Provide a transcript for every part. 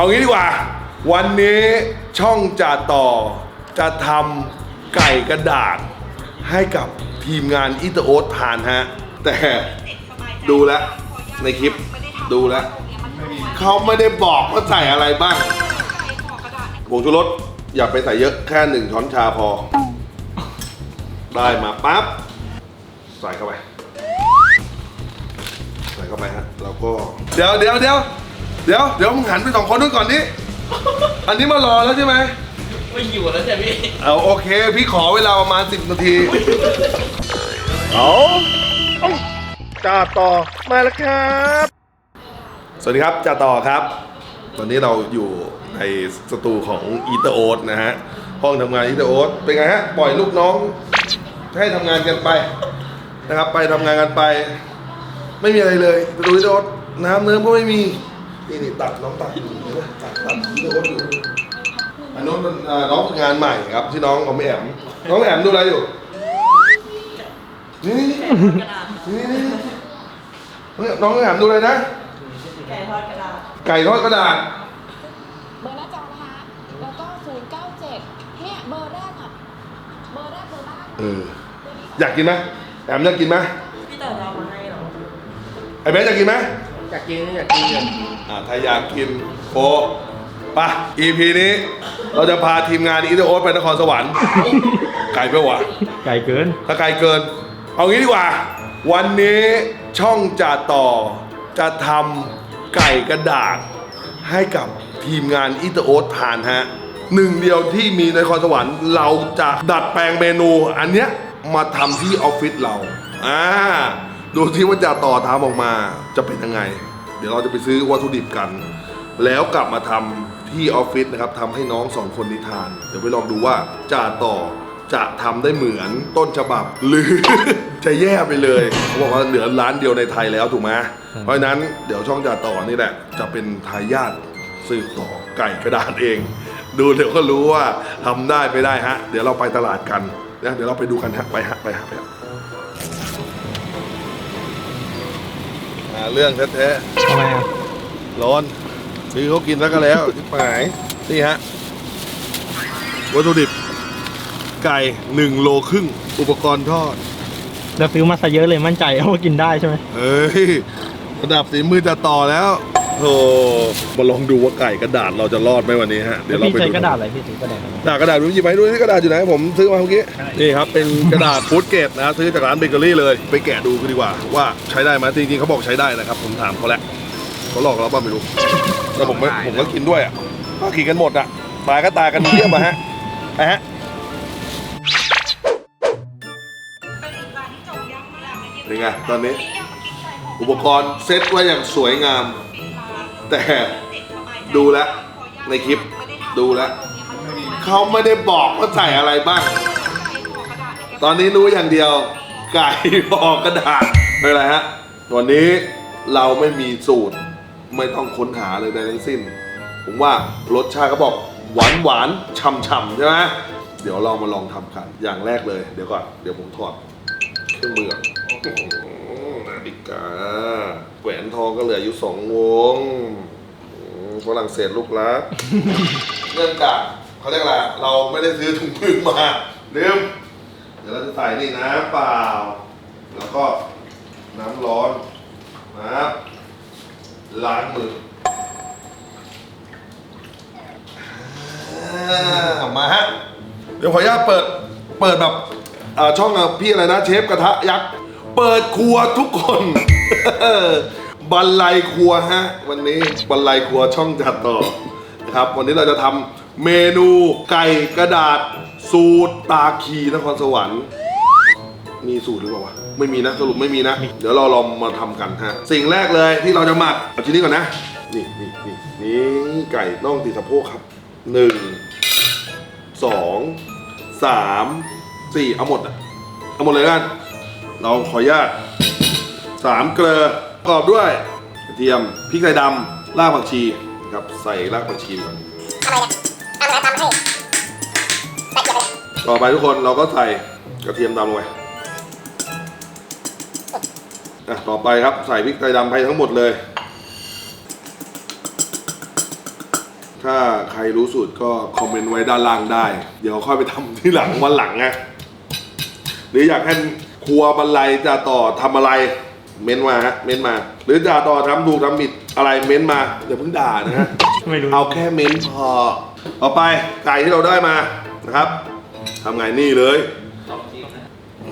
เอางี้ดีกว่า วันนี้ช่องจ่าต่อจะทำไก่กระดาษ ให้กับทีมงานอิตาโอ๊ตทานฮะ แต่ดูแล้วในคลิปดูแล้วเขาไม่ได้บอกว่าใส่อะไรบ้างผงชูรสอย่าไปใส่เยอะแค่หนึ่งช้อนชาพอ ได้มาปั๊บใส่เข้าไป ใส่เข้าไปฮะแล้วก็ เดี๋ยวเดี๋ยวเดี๋ยว เดี๋ยวเดี๋ยวมึงหันไปสองคนนู้นก่อนนี่อันนี้มารอแล้วใช่ไหมไม่อยู่แล้วใช่พี่เอาโอเค พี่ขอเวลาประมาณ 10 นาที เอาจ่าต่อมาแล้วครับ สวัสดีครับจ่าต่อครับ ตอนนี้เราอยู่ในสตูของอีเตอร์โอ๊ตนะฮะ ห้องทำงานอีเตอร์โอ๊ตเป็นไงฮะ ปล่อยลูกน้อง ให้ทำงานกันไปนะครับ ไปทำงานกันไป ไม่มีอะไรเลยสตูอีเตอร์โอ๊ตน้ำเนื้อก็ไม่มี นี่นี่ตัดน้องตัดอยู่เห็นไหมตัดตัดอีเตอร์โอ๊ตอยู่อันนู้นเป็นเอ่อน้องฝึกงานใหม่ครับที่น้องของแอมน้องแอมดูอะไรอยู่นี่นี่นี่นี่นี่น้องแอมดูอะไรนะไก่ทอดกระดาษไก่ทอดกระดาษเบอร์หน้าจอนะคะแล้วก็097เก้าเจ็ดเนี่ยเบอร์แรกอะเบอร์แรกเบอร์ล่างเอออยากกินไหมแอมอยากกินไหมพี่เต๋อเรามาให้เหรอไอ้เบสอยากกินไหมอยากกินอยากกิน อยากกินอ่าถ้าอยากกินโฟปะ EP นี้เราจะพาทีมงานอีเตอร์โอ๊ตไปนครสวรรค์ไก่ไปวะไก่เกิน ถ้าไกลเกิน เอางี้ดีกว่า วันนี้ช่องจ่าต่อจะทำไก่กระดาษให้กับทีมงานอิตาโอ๊ตทานฮะหนึ่งเดียวที่มีในนครสวรรค์เราจะดัดแปลงเมนู อันเนี้ยมาทำที่ออฟฟิศเราอ่าดูที่ว่าจ่าต่อทำออกมาจะเป็นยังไง เดี๋ยวเราจะไปซื้อวัตถุดิบกัน แล้วกลับมาทำที่ออฟฟิศนะครับทำให้น้องสองคนนี้ทาน เดี๋ยวไปลองดูว่าจ่าต่อจะทำได้เหมือนต้นฉบับ หรือ จะแย่ไปเลยเขาบอกว่าเหลือร้านเดียวในไทยแล้วถูกไหมเพราะฉะนั้นเดี๋ยวช่องจ่าต่อนี่แหละ จะเป็นทายาทสืบต่อไก่กระดาษเอง ดูเดี๋ยวก็รู้ว่าทำได้ไม่ได้ฮะ เดี๋ยวเราไปตลาดกันนะเดี๋ยวเราไปดูกันฮะไปฮะไปฮะไปฮะาเรื่องแท้ๆทำไมอะร้อนซื้อเขากินแล้วก็แล้วที่หายนี่ฮะวัตถุดิบ ไก่หนึ่งโลครึ่งอุปกรณ์ทอด เราซื้อมาซะเยอะเลยมั่นใจว่ากินได้ใช่ไหมเฮ้ยระดับสีมือจะต่อแล้ว โธ่มาลองดูว่าไก่กระดาษเราจะรอดไหมวันนี้ฮะ เดี๋ยวเราพี่ไปใช้ดูกระดาษอะไรพี่ซื้อกระดาษอะไร กระดาษกระดาษดูหยิบไปดูที่กระดาษอยู่ไหนผมซื้อมาเมื่อกี้นี่ครับ เป็นกระดาษฟูดเกรดนะซื้อจากร้านเบเกอรี่เลย ไปแกะดูกันดีกว่าว่าใช้ได้ไหมจริงๆเขาบอกใช้ได้นะครับ ผมถามเขาแล้วเขาหลอกเราบ้างไม่รู้ แต่ผมไม่ผมก็กินด้วยอะก็กินกันหมดอะ ตายก็ตายกันเทียบมาฮะไปฮะนี่ไงตอนนี้ อุปกรณ์เซ็ตไว้อย่างสวยงาม แต่ดูแล้วในคลิปดูแล้วเขาไม่ได้บอกว่าใส่อะไรบ้าง ตอนนี้รู้อย่างเดียวไก่พอกระดาษไม่เป็นไรฮะวันนี้เราไม่มีสูตรไม่ต้องค้นหาเลยใดทั้งสิ้น ผมว่ารสชาติเขาบอกหวานหวานๆฉ่ำใช่ไหมเดี๋ยวเรามาลองทำกัน อย่างแรกเลยเดี๋ยวก่อนเดี๋ยวผมถอดเครื่องมือก่อน อ้โหนาฬิกาแหวนทองก็เหลืออยู่สองวงอืมฝรั่งเศสลูกรัก เนื่องจากเขาเรียกอะไรเราไม่ได้ซื้อถุงมือมาลืมเดี๋ยวเราจะใส่นี่น้ำเปล่า แล้วก็น้ำร้อนนะครับล้างมืออ่ามาฮะ เดี๋ยวขออนุญาตเปิด เปิดแบบอ่าช่องอะพี่อะไรนะ เชฟกระทะยักษ์ เปิดครัวทุกคนบันไลครัวฮะ วันนี้บันไลครัวช่องจัดต่อนะครับ วันนี้เราจะทำเมนูไก่กระดาษ สูตรตาคีนครสวรรค์มีสูตรหรือเปล่าวะไม่มีนะสรุปไม่มีนะ เดี๋ยวเราลองมาทำกันฮะ สิ่งแรกเลยที่เราจะหมักเอาชิ้นนี้ก่อนนะ นี่นี่นี่นี่ไก่น่องตีสะโพกครับหนึ่งสองสามสี่เอาหมดอะเอาหมดเลยกัน เราขออนุญาตสามเกลือประกอบด้วยกระเทียมพริกไทยดำรากผักชีนะครับใส่รากผักชีก่อนต่อไปทุกคนเราก็ใส่กระเทียมดำลงไปอะต่อไปครับใส่พริกไทยดำไปทั้งหมดเลย ถ้าใครรู้สูตรก็คอมเมนต์ไว้ด้านล่างได้ เดี๋ยวค่อยไปทำที่หลังวันหลังไงหรืออยากให้ รัวบรรลัยจะต่อทำอะไร เม้นมาฮะเม้นมา หรือจะต่อทำถูกทำผิดอะไรเม้นมาอย่าเพิ่งด่านะฮะไม่รู้เอาแค่เม้นพอต่อไปไก่ที่เราได้มานะครับทำไงนี่เลย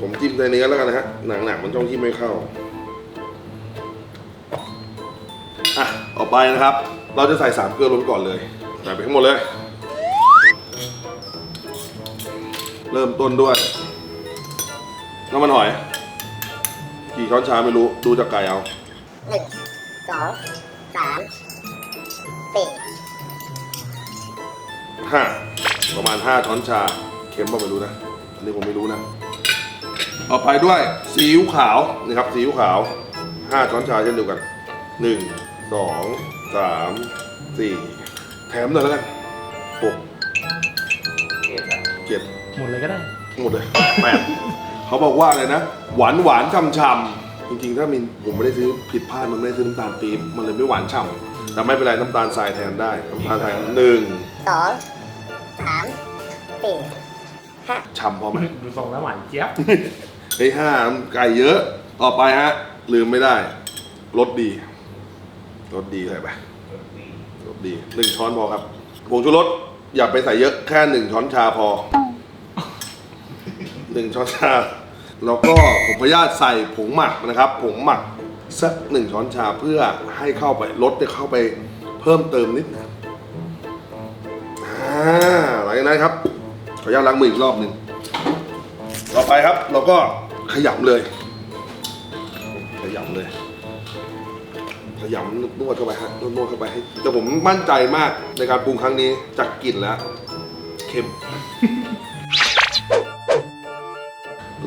ผมจิ้มในนี้แล้วกันนะฮะหนักๆมันต้องจิ้มไม่เข้าอะต่อไปนะครับ เราจะใส่สามเกลือลงก่อนเลยใส่ไปทั้งหมดเลย เริ่มต้นด้วย น้ำมันหอย กี่ช้อนชาไม่รู้ ดูจากไก่เอาหนึ่งสองสามสี่ห้าประมาณห้าช้อนชา เค็มป่ะไม่รู้นะ อันนี้ผมไม่รู้นะ ต่อไปด้วยซีอิ๊วขาวนะครับซีอิ๊วขาวห้าช้อนชาเช่นเดียวกันหนึ่งสองสามสี่แถมหน่อยแล้วกันหกเจ็ดหมดเลยก็ได้ หมดเลยแปด เขาบอกว่าอะไรนะ หวานหวานฉ่ำฉ่ำๆจริงๆ ถ้ามีผมไม่ได้ซื้อผิดพลาดมันไม่ได้ซื้อน้ำตาลปี๊บมันเลยไม่หวานฉ่ำแต่ไม่เป็นไรน้ำตาลทรายแทนได้น้ำตาลทรายหนึ่งสองสามสี่ห้าฉ่ำพอไหมดูทรงแล้วหวานเจี๊ยบไอ้ห้าไก่เยอะ ต่อไปฮะ ลืมไม่ได้รสดีรสดีใส่ไปรสดีหนึ่งช้อนพอครับผงชูรสอย่าไปใส่เยอะแค่หนึ่งช้อนชาพอ หนึ่งช้อนชา แล้วก็ผมขออนุญาตใส่ผงหมักนะครับ ผงหมักสักหนึ่งช้อนชาเพื่อให้เข้าไปรสจะเข้าไปเพิ่มเติมนิดนึงอ่าหลังจากนั้นครับ ขออนุญาตล้างมืออีกรอบหนึ่งต่อไปครับ เราก็ขยำเลย ขยำเลย ขยำนวดเข้าไปฮะนวดเข้าไปให้แต่ผมมั่นใจมากในการปรุงครั้งนี้จากกลิ่นแล้ว เค็ม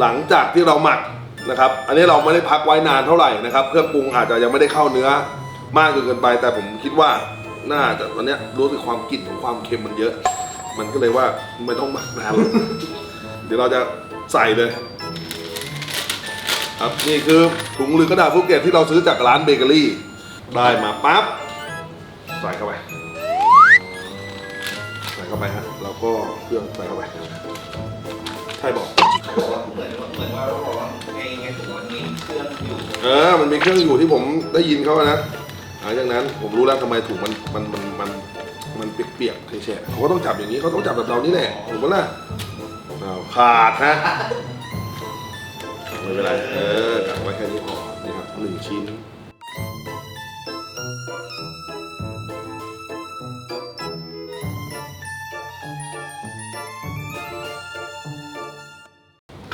หลังจากที่เราหมักนะครับ อันนี้เราไม่ได้พักไว้นานเท่าไหร่นะครับ เครื่องปรุงอาจจะยังไม่ได้เข้าเนื้อมากจนเกินไป แต่ผมคิดว่าน่าจะตอนนี้รู้สึกความกลิ่นของความเค็มมันเยอะ มันก็เลยว่าไม่ต้องหมักนานเดี๋ยวเราจะใส่เลย ครับนี่คือถุงหรือกระดาษภูเกตที่เราซื้อจากร้านเบเกอรี่ ได้มาปั๊บใส่เข้าไป ใส่เข้าไปฮะแล้วก็เครื่องใส่เข้าไป ใช่บอกเหมือนเหมือนว่าเขาบอกว่าไงไงผมมันมีเครื่องอยู่เออ มันมีเครื่องอยู่ที่ผมได้ยินเขานะหลังจากนั้นผมรู้แล้วทำไมถุงมันมันมันมันมันเปียกๆแฉะๆเขาก็ต้องจับอย่างนี้เขาต้องจับแบบเรานี่แหละถูกปะล่ะอ้าวขาดฮะไม่เป็นไรเออจับไว้แค่นี้พอนี่ครับหนึ่งชิ้น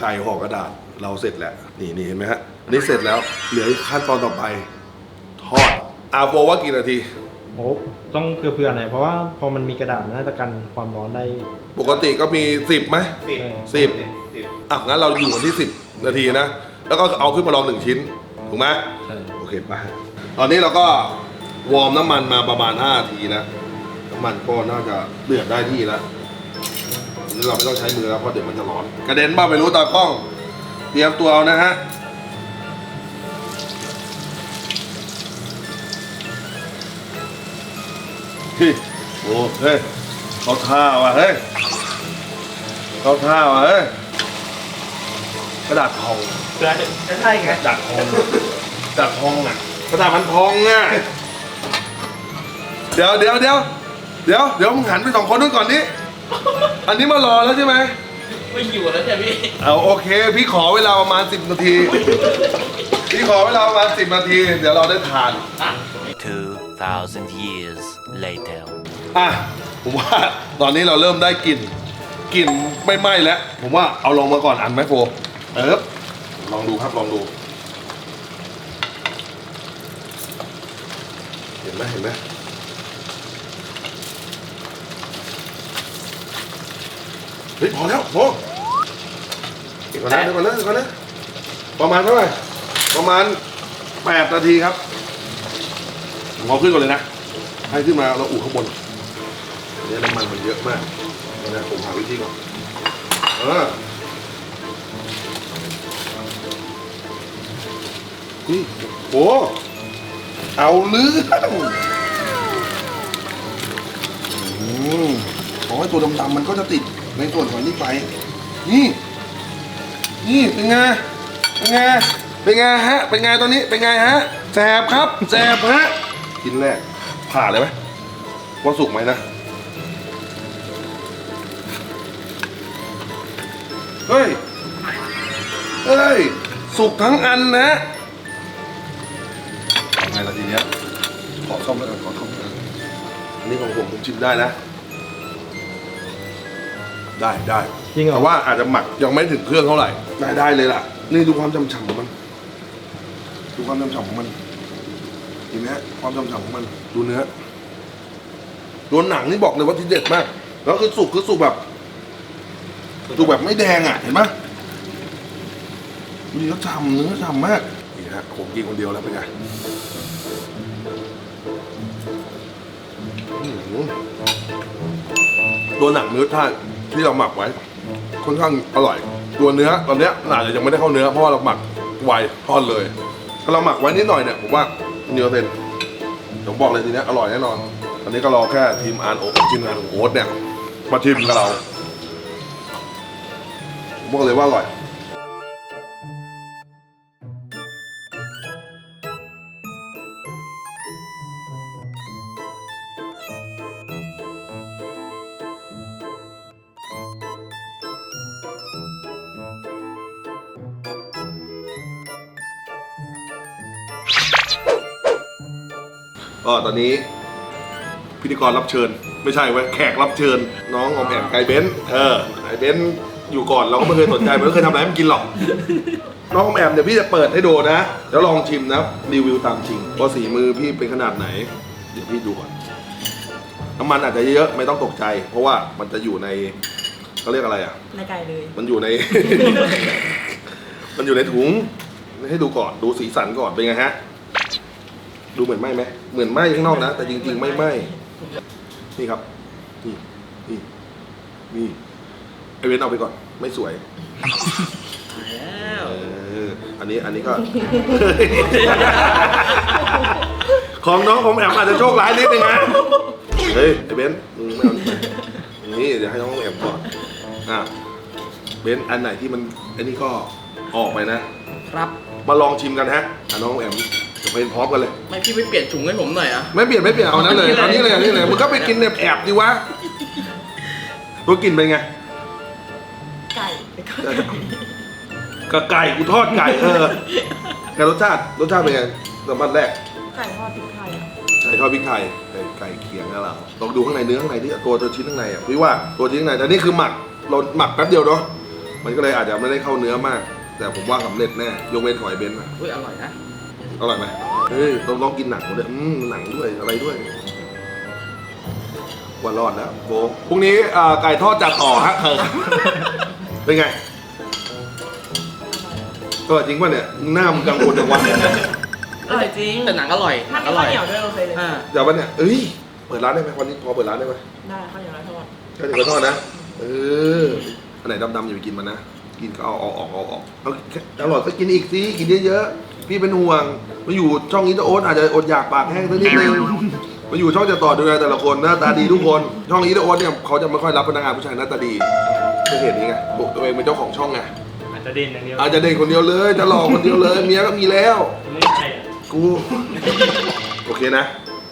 ไข่ห่อกระดาษเราเสร็จแล้วนี่นี่เห็นไหมฮะอันนี่เสร็จแล้วเหลืออีกขั้นตอนต่อไปทอดอาโฟว่ากี่นาทีโอ้ต้องเผื่อๆหน่อยเพราะว่าพอมันมีกระดาษมันน่าจะกันความร้อนได้ปกติก็มีสิบไหมสิบสิบสิบอะงั้นเราอยู่กันที่สิบนาทีนะแล้วก็เอาขึ้นมาลองหนึ่งชิ้นถูกไหมใช่โอเคไปตอนนี้เราก็วอร์มน้ำมันมาประมาณ5นาทีแล้วน้ำมันก็น่าจะเดือดได้ที่แล้ว อันนี้เราไม่ต้องใช้มือแล้วเพราะเดี๋ยวมันจะร้อน กระเด็นบ้างไม่รู้ตากล้อง เตรียมตัวเอานะฮะเฮ้ยโอ้เฮ้ยเขาท่าว่ะเฮ้ยเขาท่าว่ะเฮ้ยกระดาษทองเผื่อจะใช่ไงกระดาษทองกระดาษทองอะกระดาษมันทองอะเดี๋ยวเดี๋ยวเดี๋ยวเดี๋ยวเดี๋ยวมึงหันไปสองคนนู้นก่อนนี้ อันนี้มารอแล้วใช่ไหมไม่อยู่แล้วใช่พี่เอาโอเค พี่ขอเวลาประมาณ 10 นาที พี่ขอเวลาประมาณ 10 นาที เดี๋ยวเราได้ทาน 2,000 years later. อะผมว่าตอนนี้เราเริ่มได้กลิ่นกลิ่นไม่ไหม้แล้ว ผมว่าเอาลงมาก่อนอันไหมโฟเออลองดูครับลองดู เห็นไหมเห็นไหม ฮ้ยพอแล้วโฟเดี๋ยวก่อนนะเดี๋ยวก่อนนะเดี๋ยวก่อนนะประมาณเท่าไหร่ประมาณแปดนาทีครับผมเอาขึ้นก่อนเลยนะ ให้ขึ้นมาเราอุ่ข้างบนเนี่ยน้ำมันมันเยอะมากเดี๋ยวนะผมหาวิธีก่อนเออนี่โอ้เอาเรื่องไอ้ตัวดำๆมันก็จะติด ในส่วนของนี้ไป นี่ นี่เป็นไง เป็นไง เป็นไงฮะ เป็นไงตัวนี้ เป็นไงฮะแสบครับแสบฮะกินแรก ผ่าเลยไหมว่าสุกไหมนะ เฮ้ย เฮ้ย สุกทั้งอันนะไงล่ะทีเนี้ยขอเข้ามาก่อนขอเข้ามาก่อนอันนี้ของผมผมชิมได้นะ ได้ได้จริงเหรอ แต่ว่าอาจจะหมักยังไม่ถึงเครื่องเท่าไหร่ได้ได้เลยล่ะ นี่ดูความฉ่ำๆของมัน ดูความฉ่ำๆของมันเห็นไหมฮะความฉ่ำๆของมัน ดูเนื้อตัวหนังนี่บอกเลยว่าที่เด็ดมาก แล้วคือสุกคือสุกแบบ สุกแบบไม่แดงอะ เห็นไหมดูดิเขาฉ่ำเนื้อฉ่ำมากนี่ฮะผมกินคนเดียวแล้วเป็นไงอื้อหือตัวหนังเนื้อท่า ที่เราหมักไว้ ค่อนข้างอร่อย ตัวเนื้อตอนเนี้ยอาจจะยังไม่ได้เข้าเนื้อเพราะว่าเราหมักไวทอดเลย ถ้าเราหมักไว้นิดหน่อยเนี่ยผมว่าเนื้อเซนผมบอกเลยทีเนี้ยอร่อยแน่นอนอันนี้ก็รอแค่ทีมอานโอ๊ตทีมงานของโอ๊ตเนี่ยมาชิมกับเราบอกเลยว่าอร่อย อนนี้ พิธีกรรับเชิญ ไม่ใช่เว้ยแขกรับเชิญ น้องออมแอมไก่เบนซ์เออไก่เบนซ์อยู่ก่อนเราก็ไม่เคยสนใจมันไม่เคยทำอะไรให้มันกินหรอก น้องออมแอมเดี๋ยวพี่จะเปิดให้ดูนะแล้วลองชิมนะรีวิวตามจริงว่าสีมือพี่เป็นขนาดไหน เดี๋ยวพี่ดูก่อนน้ำมันอาจจะเยอะไม่ต้องตกใจ เพราะว่ามันจะอยู่ในเขาเรียกอะไรอะ ในไก่เลย มันอยู่ใน มันอยู่ในถุง ให้ดูก่อน ดูสีสันก่อนเป็นไงฮะ ดูเหมือนไหมไหมเหมือนไหมข้างนอกนะ แต่จริง ๆ ไม่ไหมนี่ครับ นี่ นี่ นี่ไอเวนเอาไปก่อน ไม่สวยแล้วเออ อันนี้ อันนี้ก็ ของน้องผมแอมอาจจะโชคร้ายนิดนึงนะ เฮ้ย ไอเบนซ์มึงไม่เอานี่เดี๋ยวให้น้องแอมก่อน อะ เบนซ์อันไหนที่มัน อันนี้ก็ออกไปนะ ครับ มาลองชิมกันฮะอะน้องแอม เดี๋ยวไปพร้อมกันเลย ไม่พี่ไม่เปลี่ยนถุงให้ผมหน่อยอะ ไม่เปลี่ยนไม่เปลี่ยนเอานั้นเลยตอนนี้เลยอันนี้เลยมึงก็ไปกินแอบแอบๆดิวะตัวกินเป็นไงไก่แล้วก็กะไก่กูทอดไก่เออแต่รสชาติรสชาติเป็นไงสัมผัสแรกไก่ทอดพริกไทยอะไก่ทอดพริกไทยไก่ไก่เคียงนะเราลองดูข้างในเนื้อข้างในที่ตัวตัวชิ้นข้างในอะพี่ว่าตัวชิ้นข้างในแต่นี่คือหมักเราหมักแป๊บเดียวเนาะมันก็เลยอาจจะไม่ได้เข้าเนื้อมาก แต่ผมว่าสำเร็จแน่ยกเว้นหอยเบนซ์นะอุ้ยอร่อยนะ อร่อยไหมเฮ้ยต้องลองกินหนังด้วยอืมหนังด้วยอะไรด้วยว่ารอดแล้วโบพรุ่งนี้อ่าไก่ทอดจัดต่อฮะเออเป็นไงก็จริงป่ะเนี่ยหน้ามึงกังวลจังวะอร่อยจริงแต่หนังอร่อยหมันันงมีอข้าร่วอยเหนียวด้วยโอเคเลยอ่าเดี๋ยวป่ะเนี่ยเอ้ยเปิดร้านได้ไหมวันนี้พอเปิดร้านได้ไหมได้ข้าวเหนียวแล้วทอดก็จะกระทอดนะเอออันไหนดำๆอย่าไปกินมันนะกินก็เอาเอาออกเอาออกเอาอร่อยก็กินอีกสิกินเยอะๆ พี่เป็นห่วงมาอยู่ช่องนี้จะโอ๊ตอาจจะอดอยากปากแห้งสักนิดนึงมาอยู่ช่องจะต่อดูแลแต่ละคนหน้าตาดีทุกคน ช่องอีทโอ๊ตเนี่ยเขาจะไม่ค่อยรับพนักงานผู้ชายหน้าตาดีก็เห็นนี่ไงบอกตัวเองเป็นเจ้าของช่องไงอาจจะเด่นอย่างเดียวอาจจะเด่นคนเดียวเลยจะหล่อคนเดียวเลยเมียก็มีแล้วไม่ใช่อะกูโอเคนะ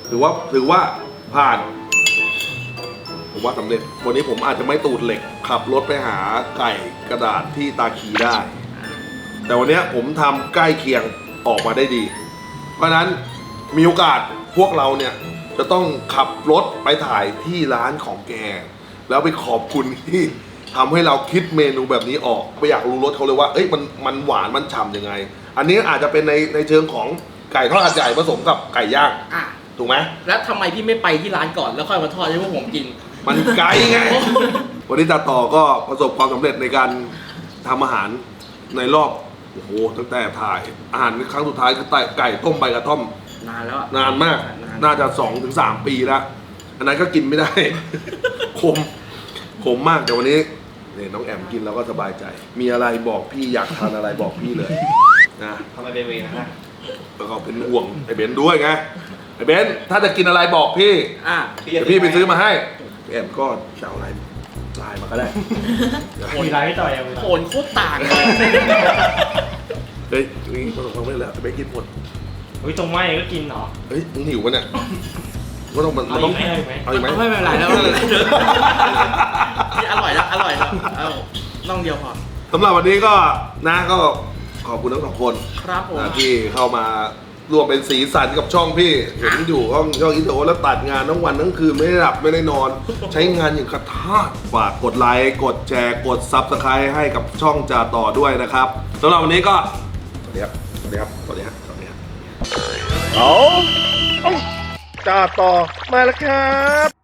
ถือว่าถือว่าผ่านผมว่าสำเร็จ วันนี้ผมอาจจะไม่ตูดเหล็ก ขับรถไปหาไก่กระดาษที่ตาคีได้ แต่วันเนี้ยผมทำใกล้เคียง ออกมาได้ดี เพราะฉะนั้นมีโอกาสพวกเราเนี่ยจะต้องขับรถไปถ่ายที่ร้านของแก แล้วไปขอบคุณที่ทำให้เราคิดเมนูแบบนี้ออกไปอยากรู้รสเขาเลยว่าเอ้ยมันมันหวานมันฉ่ำยังไง อันนี้อาจจะเป็นในในเชิงของไก่ทอดหัดใหญ่ผสมกับไก่ย่างอะถูกไหมแล้วทำไมพี่ไม่ไปที่ร้านก่อนแล้วค่อยมาทอดให้พวกผมกิน มันไกลไง วันนี้ตาต่อก็ประสบความสำเร็จในการทำอาหารในรอบ โอ้โหตั้งแต่ถ่ายอาหารครั้งสุดท้ายคือไก่ต้มใบกระท่อม นานแล้วอะนานมากนานน่าจะสองถึงสามปีแล้วอันนั้นก็กินไม่ได้ ขมขมมากแต่วันนี้เนี่ยน้องแอมกินแล้วก็สบายใจ มีอะไรบอกพี่อยากทานอะไรบอกพี่เลยนะทำไมเป็นเวรนะแล้วก็เป็นห่วงไอ้เบนซ์ด้วยไงไอ้เบนซ์ถ้าจะกินอะไรบอกพี่อะ เดี๋ยวพี่ไปซื้อมาให้โอเคแอมก็จะเอาอะไร ไลน์มาก็ได้ มีไลน์ให้ต่อยอะโหนโคตรต่างเลยเฮ้ยนี่ประสบความสำเร็จแล้วแต่ไม่กินหมดเฮ้ยตรงไหมก็กินเหรอ เฮ้ยมึงหิวปะเนี่ยก็ต้องมันเอาต้ออีงกไหมเอาอีกไหมเอาอีกไหมไม่เป็นไรแล้วนี่อร่อยแล้วอร่อยแล้วเอาน่องเดียวพอสำหรับวันนี้ก็นะก็ขอบคุณทั้งสองคนครับผมนะที่เข้ามา รวมเป็นสีสันกับช่องพี่เห็นอยู่ห้องช่องอินโทรแล้วตัดงานทั้งวันทั้งคืนไม่ได้หลับไม่ได้นอน ใช้งานอย่างกระทาฝากกดไลค์กดแชร์กดซับสไครต์ให้กับช่องจ่าต่อด้วยนะครับสำหรับวันนี้ก็สวัสดีครับสวัสดีครับสวัสดีครับสวัสดีครับเอาจ่าต่อมาแล้วครับ